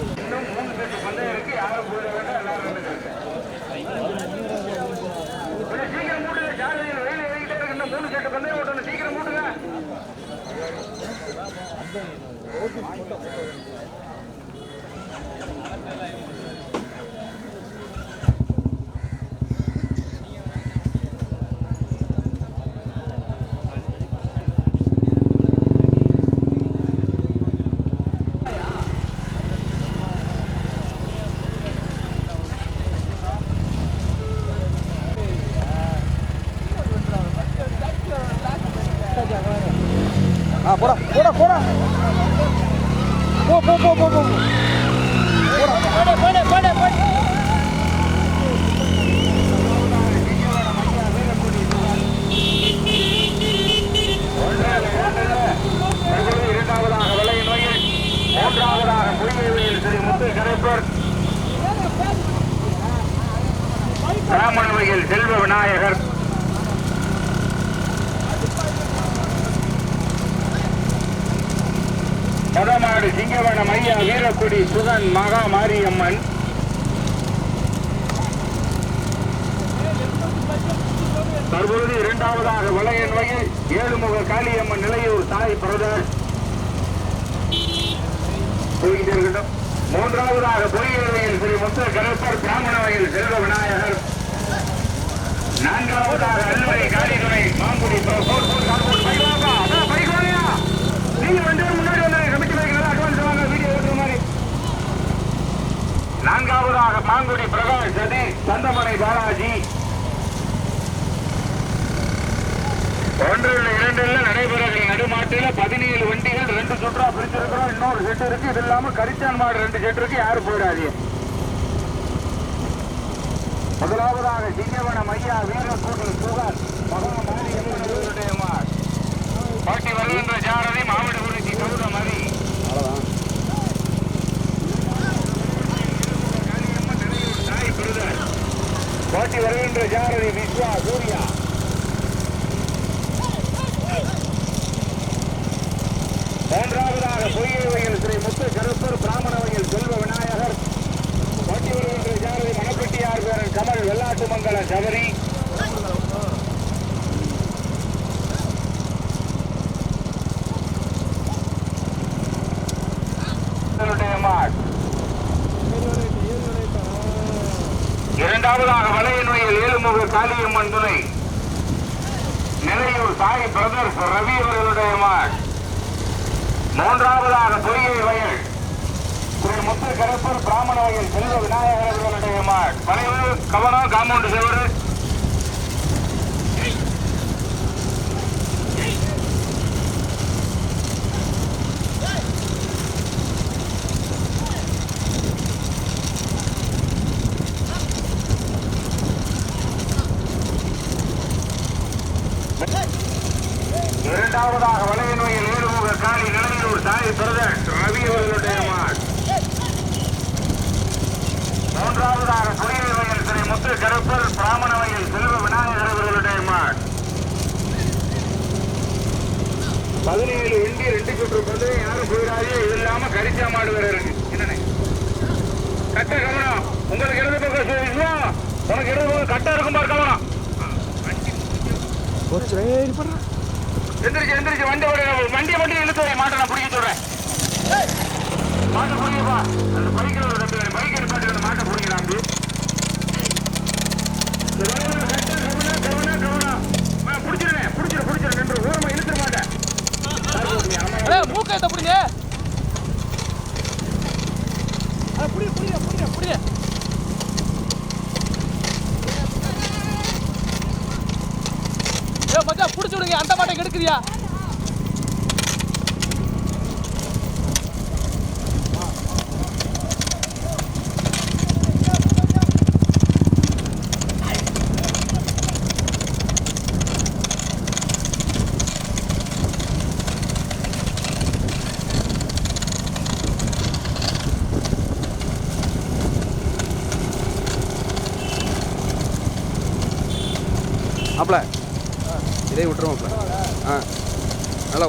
No. ஆ போடா போடா போடா. போ போ போ போ போ. போடா. போடா போடா போடா போடா. இரண்டாவதாக வெள்ளையின் மூன்றாவதாக முத்து கரைப்பர் செல்வ விநாயகர். மதமாடு சிங்கவனம் ஐயா வீரக்குடி சுகன் மகா மாரியம்மன் தற்பொழுது இரண்டாவதாக வளையன் வயல் ஏழுமுக காளியம்மன் நிலையூர் தாய் பிரதர். மூன்றாவதாக பொய்யல் ஸ்ரீ முத்த கருப்பர் பிராமண வயல் செல்வ விநாயகர். நான்காவதாக அல்வரை காளிதுறை மாங்குடி போ- நீங்க வந்து நான்காவதாக மாங்குடி பிரகாஷ் சதி சந்தமனை பாலாஜி. ஒன்றில் இரண்டில் இரண்டு நடைபெறுகிற நடுமாட்டில பதினேழு வண்டிகள் ரெண்டு சுற்றா பிரிச்சிருக்கிறோம் இன்னொரு செட்டு இருக்கு. இது இல்லாம கரிச்சான் மாடு ரெண்டு செட்டு இருக்கு. யாரும் போயிடாதீங்க முதலாவதாக சிங்கவனம் ஐயா வீரக்கூடி சுகர் மகாமாரி என்பவர்களுடைய மார் பாட்டி வருகின்ற ஜாரதி மாவட்ட குறிச்சி கௌதமதி சாய் பிரதர் பாட்டி வருகின்ற ஜாரதி விஸ்வா சூர்யா? மூன்றாவதாக பொய்யை வகையில் ஸ்ரீ முத்து கருப்பர் பிராமண வயல் செல்வ விநாயகர். பாட்டி வருகின்ற ஜாரதி மணப்பட்டியார் பேரன் கமல் வெள்ளாட்டு மங்கல சபரி இதனுடைய மாட். இரண்டாவதாக வலையன்மையில் ஏழுமுக காளியம்மன் துணை நிலையூர் சாய் பிரதர்ஸ் ரவி அவர்களுடைய மாட் மூன்றாவதாக பொறியை வயல். திரு முத்து கருப்பர் பிராமண வயல் செல்வ விநாயகர் அவர்களுடைய மாட் வளைவு கவனம் காம்பவுண்ட் செவரு இரண்டாவதாக வளையன்மையில் ஏழுமுக காளி நிலையூர் தாய் பிரதர் ரவி அவர்களுடைய மாட். மூன்றாவதாக பொய்யை வயல் ஸ்ரீ முத்து கருப்பர் பிராமண வயல் செல்வ விநாயகர் அவர்களுடைய மாட். பதினேழு வண்டி ரெண்டு சுற்று வந்து யாரும் போயிடாது இது இல்லாம கரிச்சா மாடு வேற இருக்கு. என்னன்னு கட்ட கவனம். உங்களுக்கு இடது பக்கம் சு- உனக்கு இடது பக்கம் கட்ட இருக்கும் பாரு கவனம். போச்சு ஏய் எந்திரிச்சு எந்திரிச்சு வண்டி ஓடி. வண்டியை மட்டும் இழுத்து மாட்டை நான் பிடிக்க சொல்றேன். மாட்டை பிடிக்கப்பா அந்த பைக்கில் ஒரு ரெண்டு பேர். பைக் எடுப்பாட்டு அந்த மாட்டை பிடிக்கலாம் அப்படி கவனம், கட்ட, ஆ, பிடிச்சிருங்க பிடிச்சிரு பிடிச்சிரு நின்று. ஓரமா இழுத்துற மாட்டேன் மூக்கத்தை மூக்க புடிங்க அட புடி புடி புடி புடி ஏய் மச்சான் புடிச்சு விடுங்க அந்த மாட்டை கெடுக்குறியா?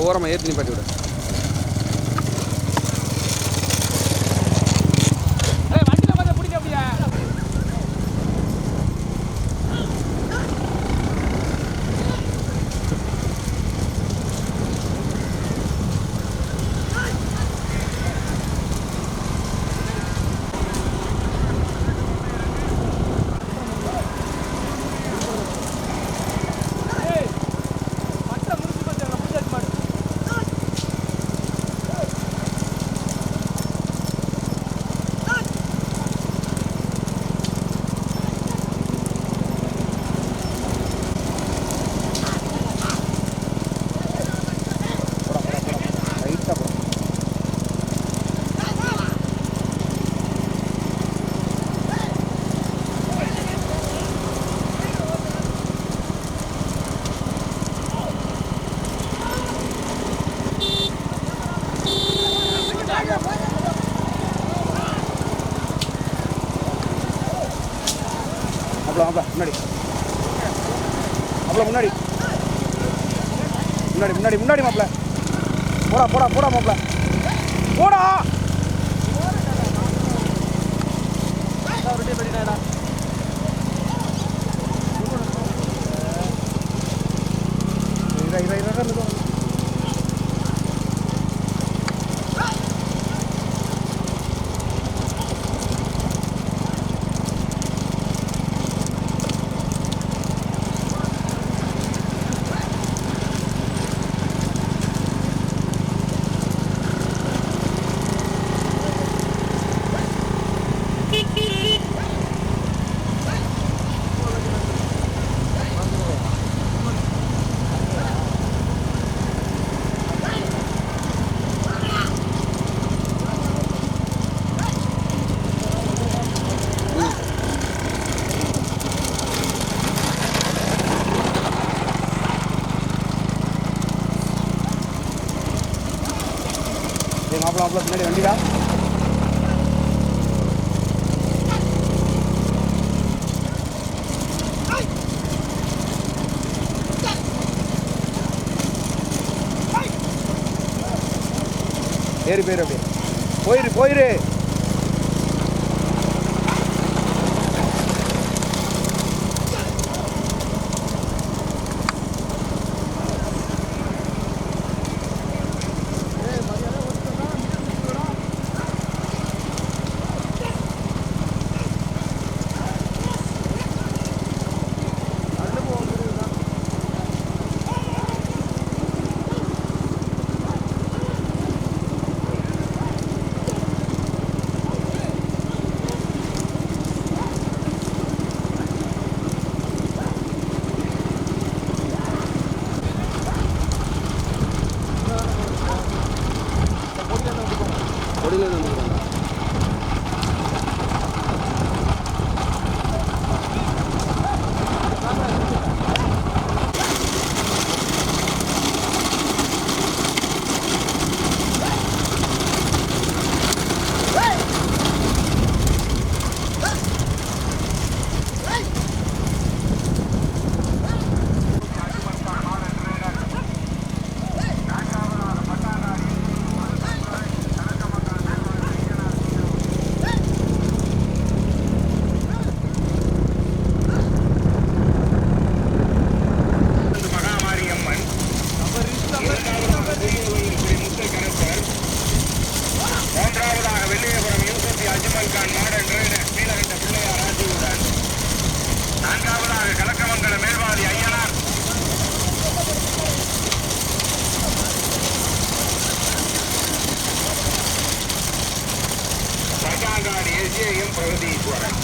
ஓரமாக ஏற்றி நிப்பாட்டி விடு. அவ்வளோ முன்னாடி. அவ்வளோ முன்னாடி. முன்னாடி முன்னாடி முன்னாடி மாப்பிள போடா போடா போடா மாப்பிள போடா! ஏறி போயிரு அப்படியே போயிரு போயிரு. நாடு எஸ்ஏஎம் பகுதியை போகிறேன்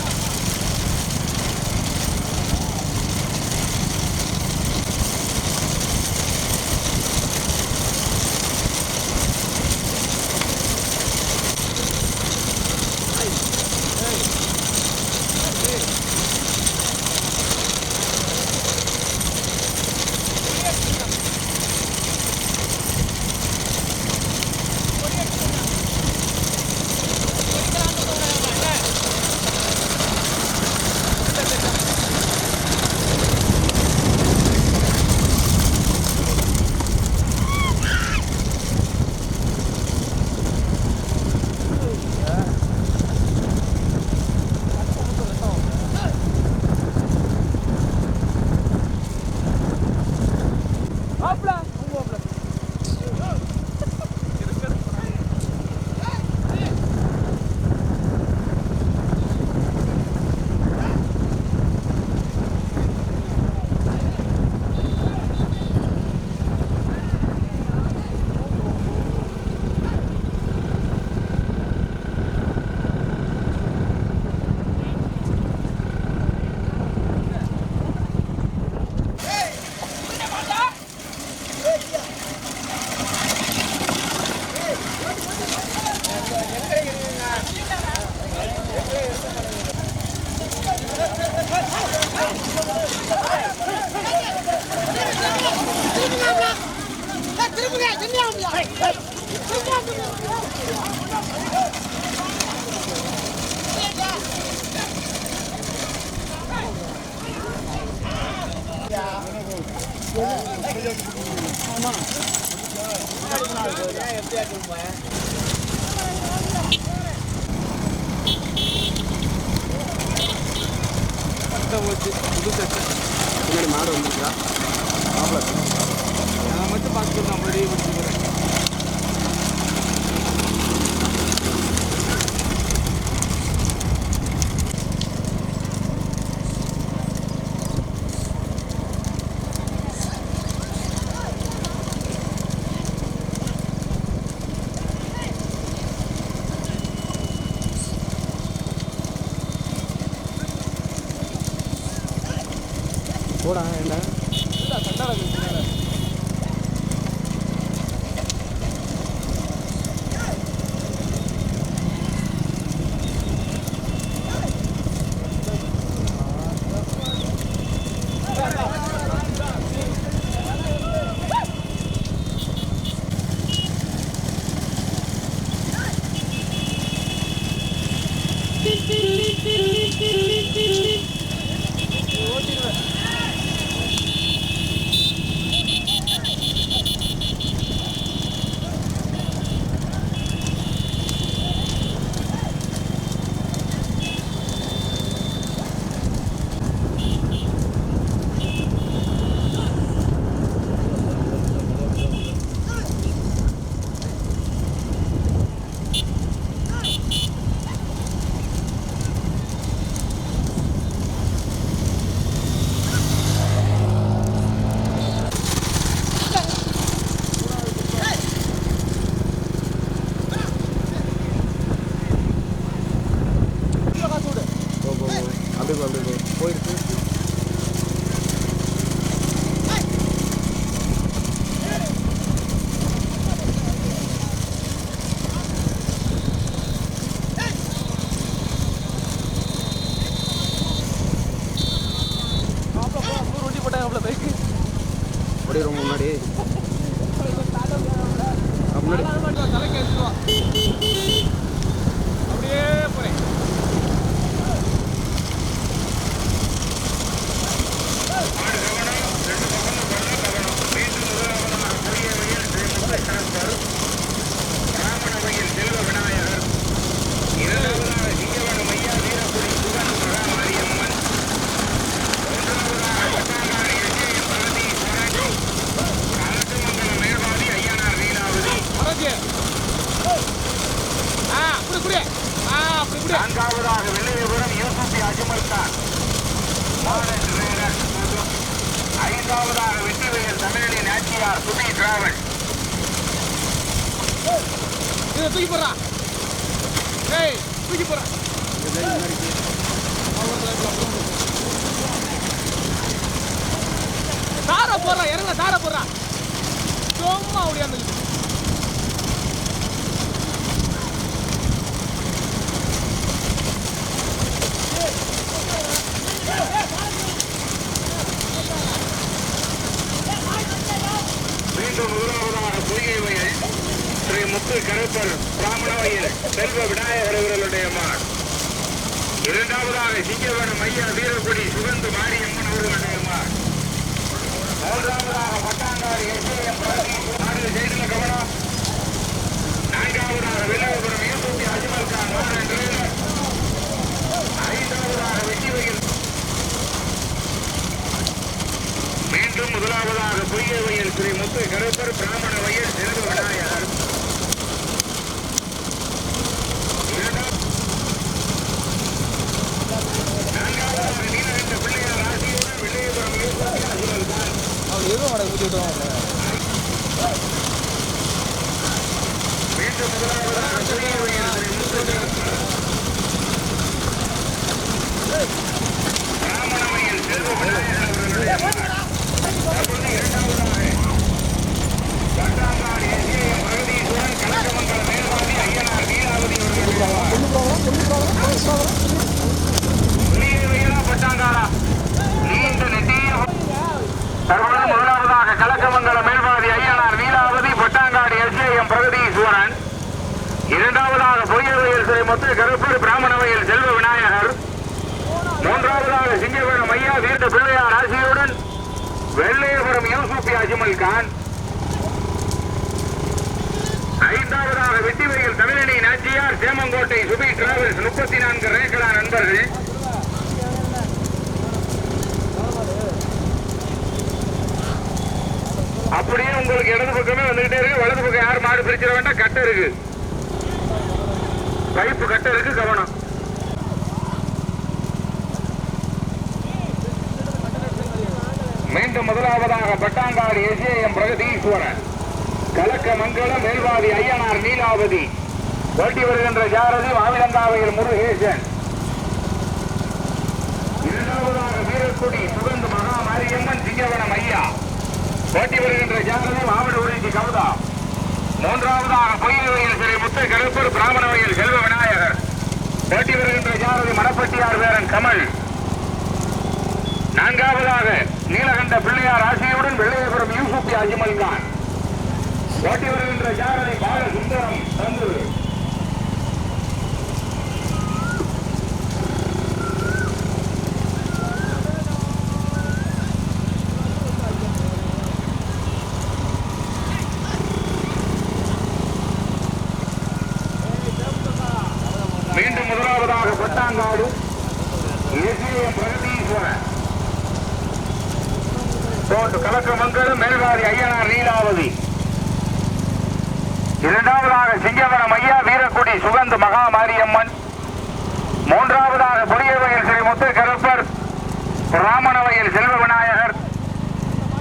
திருப்தியாக இருக்குங்க சட்டை போச்சு புது சட்டை முன்னாடி மாடு வந்துருக்கா ஆமாம் நான் மட்டும் பார்த்துட்டு நான் அப்படியே போடா என்ன पर ब्राह्मण முத்து கருப்பூர் பிராமணவையில் செல்வ விநாயகர். மூன்றாவதாக சிங்கவேணம் ஐயா வீர்ந்த பிள்ளையார் ஆசியுடன் வெள்ளையபுரம் யூசுப்பி அஜ்மல் கான். ஐந்தாவதாக வெட்டிவையில் தமிழணி நாச்சியார் சேமங்கோட்டை சுபி டிராவல்ஸ் முப்பத்தி நான்கு ரேகலா நண்பர்கள். அப்படியே உங்களுக்கு இடது பக்கமே வந்துகிட்டே இருக்கு வலது பக்கம் யார் மாடு பிரிச்சிட வேண்டாம் கட்ட இருக்கு. பைப்பு கட்ட இருக்கு கவனம். மீண்டும் முதலாவதாக பட்டாங்காடு எஸ்ஏஎம் பிரகதீஸ்வரன். கலக்க மங்களம் மேல்வாதி ஐயனார் நீலாவதி. ஓட்டி வருகின்ற ஜாரதி மாவிலங்காவையில் முருகேசன். இரண்டாவதாக வீரக்குடி சுகந்து மகாமாரியம்மன் சிங்கவனம் ஐயா. ஓட்டி வருகின்ற ஜாரதி மாவட்ட உறுதி கவுதா. மூன்றாவதாக பொய்யவையில் சிறை முத்து பிராமணவையில் செல்வ விநாயகர். போட்டி வருகின்ற ஜாரதி மணப்பட்டியார் வேரன் கமல். நான்காவதாக நீலகண்ட பிள்ளையார் ஆசியுடன் வெள்ளையபுரம் யூசுப் அஜ்மல் கான் போட்டி வருகின்ற ஜாரதி பால சுந்தரம் தந்து மீண்டும் முதலாவதாக பட்டாங்காடு ஏசிஎம் பிரகதீஸ்வரன் தோட்டு கலக்கமங்கலம் மேல்வாதி ஐயனார் நீலாவதி இரண்டாவதாக சிங்கவனம் ஐயா வீரக்குடி சுகந்த் மகா மாரியம்மன் மூன்றாவதாக புரியவையில் ஸ்ரீ முத்து கருப்பர் ராமனவையில் செல்வ விநாயகர்.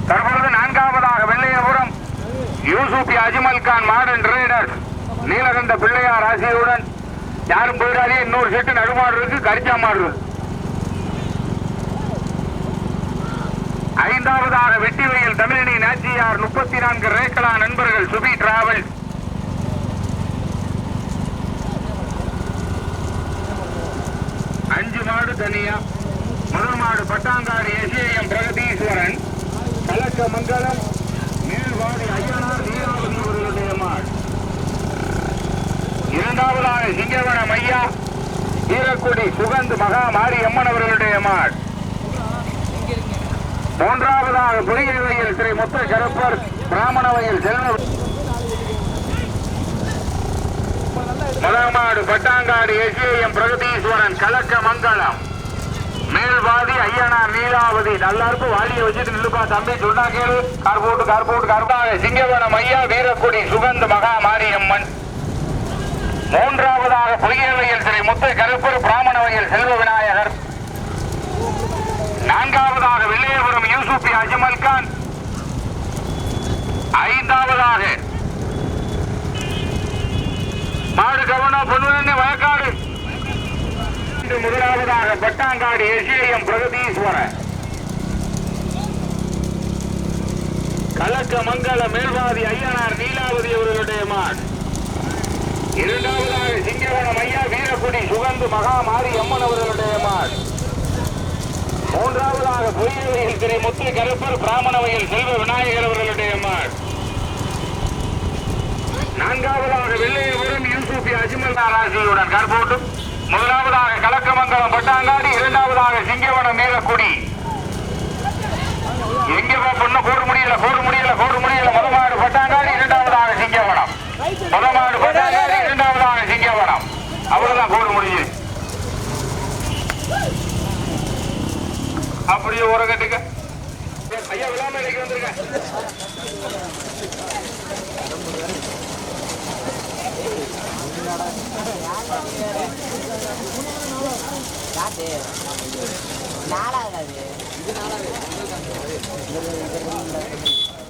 தற்பொழுது நான்காவதாக வெள்ளையபுரம் யூசுப் அஜ்மல் கான் மாடர்ன் ட்ரேடர்ஸ் நீலகண்ட பிள்ளையார் ஆசியுடன் யாரும் போயிடாதே இன்னொரு செட்டு நடுமாடு இருக்கு கரிச்சா மாடு. இருக்கு ஐந்தாவதாக வெட்டிவையில் தமிழினி நாச்சியார் முப்பத்தி நான்கு ரேக்கலா நண்பர்கள் சுபி டிராவல்ஸ் மாடு தனியா முதல் மாடு பட்டாங்காடு எஸ்ஏஎம் பிரகதீஸ்வரன் கலக்க மங்கலம் மேல்வாடி ஐயனார் நீராவதி அவர்களுடைய மாடு. இரண்டாவதாக சிங்கவனம் ஐயா ஈரக்குடி சுகந்த் மகா மாரியம்மன் அவர்களுடைய மாடு. மூன்றாவதாக புலிகையில் ஸ்ரீ முத்த கருப்பர் பிராமணவையில் செல்வ முதமாடு பட்டாங்காடு எஸ்ஏஎம் பிரகதீஸ்வரன் கலக்க மங்கலம் மேல்வாதி ஐயனா நீலாவதி. நல்லாருக்கும் வாலியை வச்சுட்டு நில்லுப்பா தம்பி. சொன்னா கேளு. கார் போட்டு கார் போட்டு கார்பாக சிங்கவனம் ஐயா வீரக்குடி சுகந்த் மகா மாரியம்மன் மூன்றாவதாக புலிகையில் ஸ்ரீ முத்த கருப்பர் பிராமணவையில் செல்வ விநாயகர். நான்காவது வெள்ளையபுரம் யூசுப் அஜ்மல் கான் ஐந்தாவதாக மாடு கவனம் பொன்னுவனி வயக்காடு இன்று முதலாவதாக பட்டாங்காடு எஸ்ஏஎம் பிரகதீஸ்வரன். கலக்க மங்கள மேல்வாதி ஐயனார் நீலாவதி அவர்களுடைய மாடு இரண்டாவதாக சிங்கவனம் ஐயா வீரக்குடி சுகந்து மகாமாரி அம்மன் அவர்களுடைய மாடு மூன்றாவதாக பொய்யவையில் திரை முத்து கருப்பர் பிராமணவையில் செல்வ விநாயகர் அவர்களுடைய மாடு நான்காவதாக வெள்ளையபுரம் யூசுப் அஜ்மல் ராசியுடன் கற்போட்டும் முதலாவதாக கலக்கமங்கலம் பட்டாங்காடி இரண்டாவதாக சிங்கவனம் மேலக்குடி எங்க பொண்ணு கோடு முடியல கோடு முடியல கோடு முடியல. முதமாடு பட்டாங்காடி இரண்டாவதாக சிங்கவனம். முதமாடு பட்டாங்காடி இரண்டாவதாக சிங்கவனம். அவ்வளவுதான் கோடு முடியுது அப்படியே உரகட்டுக்க ஐயா விழாமலைக்கு வந்திருக்க நாலாவது. இது நாலாவது.